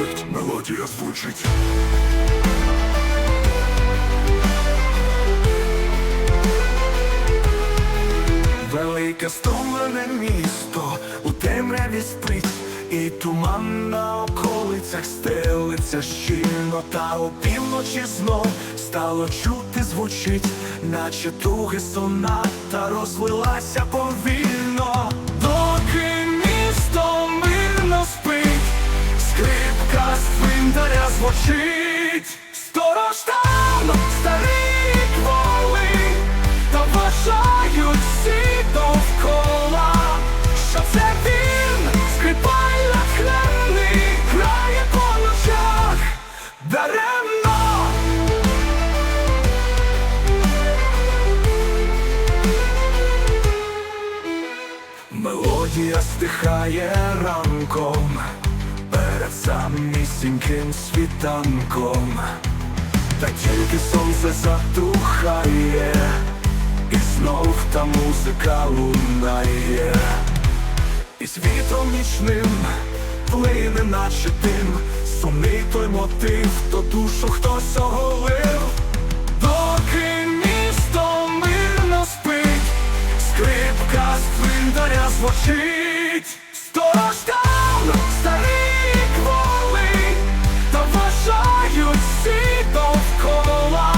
Спить, мелодія звучить. Велике стомлене місто у темряві спить, і туман на околицях стелиться щільно, та опівночі знов стало чути звучить, наче туги соната розлилася повільно, доки місто мирно спить, скрипка з цвинтаря звучить, сторож Мелодія ранком перед самісіньким світанком, та тільки сонце затухає, і знов та музика лунає, і світом нічним плине, наче дим, сумний той мотив, то душу хтось оголив, цвинтаря звучить, сторож там старий кволи, та вважають всі довкола,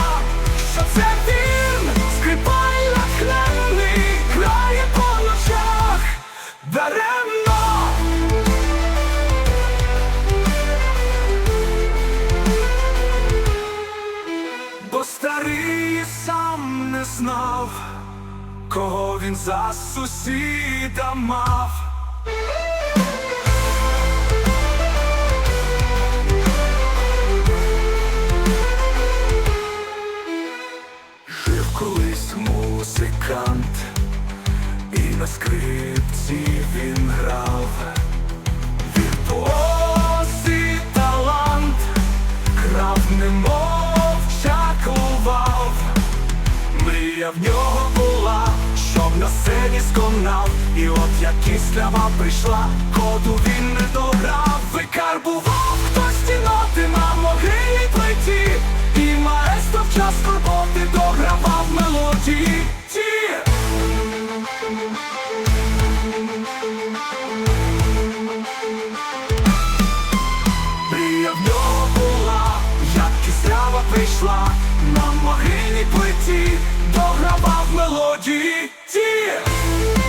що це він, скрипаль нахленний, грає по ночах даремно. Бо старий сам не знав, кого він за сусіда мав. Жив колись музикант, і на скрипці він грав. Щоб на сцені сконав. І от як кислява прийшла, коду він не дограв, викарбував хтось стіноти на могилі плиті, і маестро в час роботи догравав мелодії. Ті. Мрія в нього була, як кислява прийшла, на могильній плиті догравав мелодії Mentira!